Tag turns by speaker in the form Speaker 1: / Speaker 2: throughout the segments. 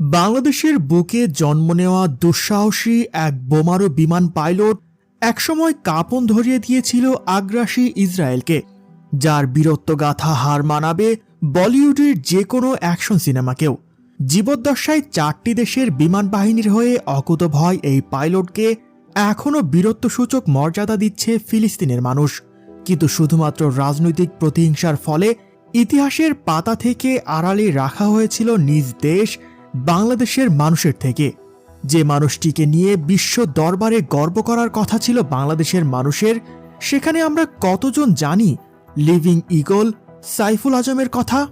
Speaker 1: বাংলাদেশের বুকে জন্ম নেওয়া দুঃসাহসী এক বোমারো বিমান পাইলট একসময় কাঁপন ধরিয়ে দিয়েছিল আগ্রাসী ইসরায়েলকে, যার বীরত্বগাথা হার মানাবে বলিউডের যে কোনো অ্যাকশন সিনেমাকেও। জীবদ্দশায় চারটি দেশের বিমান বাহিনীর হয়ে অকুতভয় এই পাইলটকে এখনও বীরত্বসূচক মর্যাদা দিচ্ছে ফিলিস্তিনের মানুষ। কিন্তু শুধুমাত্র রাজনৈতিক প্রতিহিংসার ফলে ইতিহাসের পাতা থেকে আড়ালে রাখা হয়েছিল নিজ দেশ বাংলাদেশের মানুষের থেকে। যে মানুষটিকে নিয়ে বিশ্ব দরবারে গর্ব করার কথা ছিল বাংলাদেশের মানুষের, সেখানে আমরা কতজন জানি? লিভিং ইগল, সাইফুল আজমের কথা?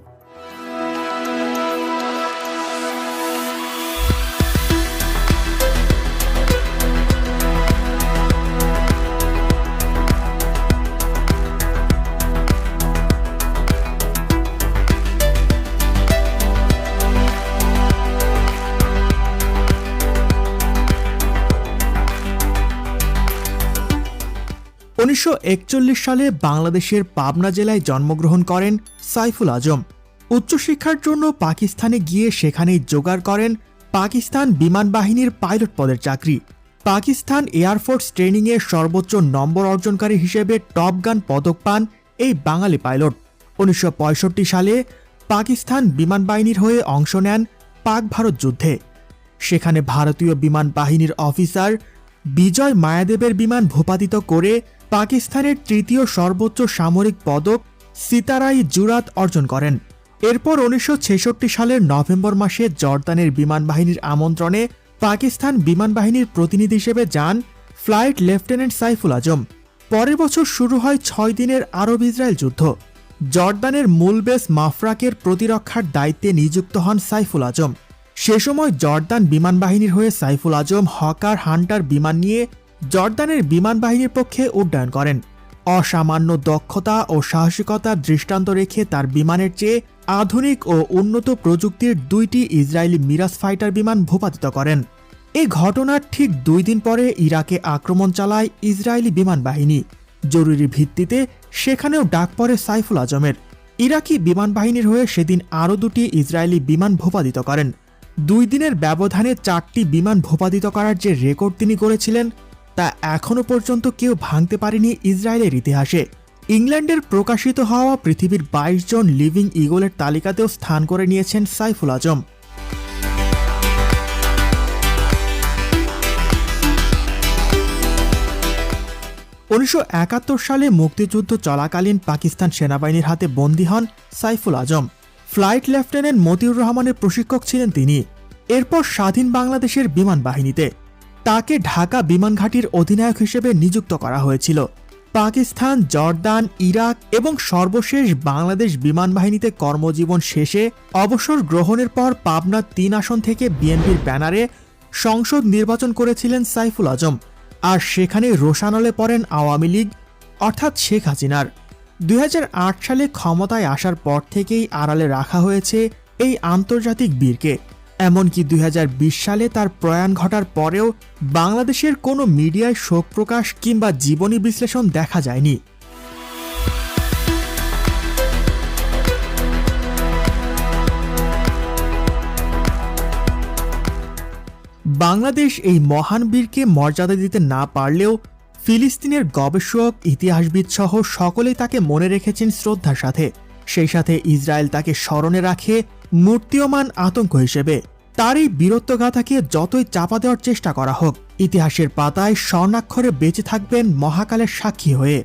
Speaker 1: উনিশশো একচল্লিশ সালে বাংলাদেশের পাবনা জেলায় জন্মগ্রহণ করেন সাইফুল আজম। উচ্চশিক্ষার জন্য পাকিস্তানে গিয়ে সেখানেই জোগাড় করেন পাকিস্তান বিমান বাহিনীর পাইলট পদের চাকরি। পাকিস্তান এয়ারফোর্স ট্রেনিংয়ে সর্বোচ্চ নম্বর অর্জনকারী হিসেবে টপ গান পদক পান এই বাঙালি পাইলট। উনিশশো পঁয়ষট্টি সালে পাকিস্তান বিমান বাহিনীর হয়ে অংশ নেন পাক ভারত যুদ্ধে। সেখানে ভারতীয় বিমান বাহিনীর অফিসার বিজয় মায়াদেবের বিমান ভূপাতিত করে পাকিস্তানের তৃতীয় সর্বোচ্চ সামরিক পদক সিতারাই জুরাত অর্জন করেন। এরপর উনিশশো ছেষট্টি সালের নভেম্বর মাসে জর্দানের বিমান বাহিনীর আমন্ত্রণে পাকিস্তান বিমান বাহিনীর প্রতিনিধি হিসেবে যান ফ্লাইট লেফটেন্যান্ট সাইফুল আজম। পরের বছর শুরু হয় ছয় দিনের আরব ইসরায়েল যুদ্ধ। জর্দানের মূল বেস মাফরাকের প্রতিরক্ষার দায়িত্বে নিযুক্ত হন সাইফুল আজম। সে সময় জর্দান বিমান বাহিনীর হয়ে সাইফুল আজম, হকার হান্টার বিমান নিয়ে জর্দানের বিমান বাহিনীর পক্ষে উড্ডয়ন করেন। অসামান্য দক্ষতা ও সাহসিকতার দৃষ্টান্ত রেখে তার বিমানের চেয়ে আধুনিক ও উন্নত প্রযুক্তির দুইটি ইসরায়েলি মিরাজ ফাইটার বিমান ভূপাতিত করেন। এই ঘটনার ঠিক দুই দিন পরে ইরাকে আক্রমণ চালায় ইসরায়েলি বিমান বাহিনী জরুরি ভিত্তিতে সেখানেও ডাক পড়ে সাইফুল আজমের। ইরাকি বিমান বাহিনীর হয়ে সেদিন আরও দুটি ইসরায়েলি বিমান ভূপাতিত করেন। দুই দিনের ব্যবধানে চারটি বিমান ভূপাতিত করার যে রেকর্ড তিনি করেছিলেন তা এখনও পর্যন্ত কেউ ভাঙতে পারেনি ইসরায়েলের ইতিহাসে। ইংল্যান্ডের প্রকাশিত হওয়া পৃথিবীর বাইশ জন লিভিং ইগলের তালিকাতেও স্থান করে নিয়েছেন সাইফুল আজম। উনিশশো একাত্তর সালে মুক্তিযুদ্ধ চলাকালীন পাকিস্তান সেনাবাহিনীর হাতে বন্দী হন সাইফুল আজম। ফ্লাইট লেফটেন্যান্ট মতিউর রহমানের প্রশিক্ষক ছিলেন তিনি। এরপর স্বাধীন বাংলাদেশের বিমান বাহিনীতে। তাকে ঢাকা বিমানঘাটির অধিনায়ক হিসেবে নিযুক্ত করা হয়েছিল। পাকিস্তান, জর্দান, ইরাক এবং সর্বশেষ বাংলাদেশ বিমান বাহিনীতে কর্মজীবন শেষে অবসর গ্রহণের পর পাবনার তিন আসন থেকে বিএনপির ব্যানারে সংসদ নির্বাচন করেছিলেন সাইফুল আজম আর সেখানে রোশানলে পড়েন আওয়ামী লীগ, অর্থাৎ শেখ হাসিনার। দুই হাজার আট সালে ক্ষমতায় আসার পর থেকেই আড়ালে রাখা হয়েছে এই আন্তর্জাতিক বীরকে। এমনকি দুই হাজার বিশ সালে তার প্রয়াণ ঘটার পরেও বাংলাদেশের কোনো মিডিয়ায় শোক প্রকাশ কিংবা জীবনী বিশ্লেষণ দেখা যায়নি। বাংলাদেশ এই মহান বীরকে মর্যাদা দিতে না পারলেও ফিলিস্তিনের গবেষক, ইতিহাসবিদ সহ সকলেই তাকে মনে রেখেছেন শ্রদ্ধার সাথে। সেই সাথে ইসরায়েল তাকে স্মরণে রাখে মূর্তীয়মান আতঙ্ক হিসেবে তার এই বীরত্বগাথাকে যতই চাপা দেওয়ার চেষ্টা করা হোক, ইতিহাসের পাতায় স্বর্ণাক্ষরে বেঁচে থাকবেন মহাকালের সাক্ষী হয়ে।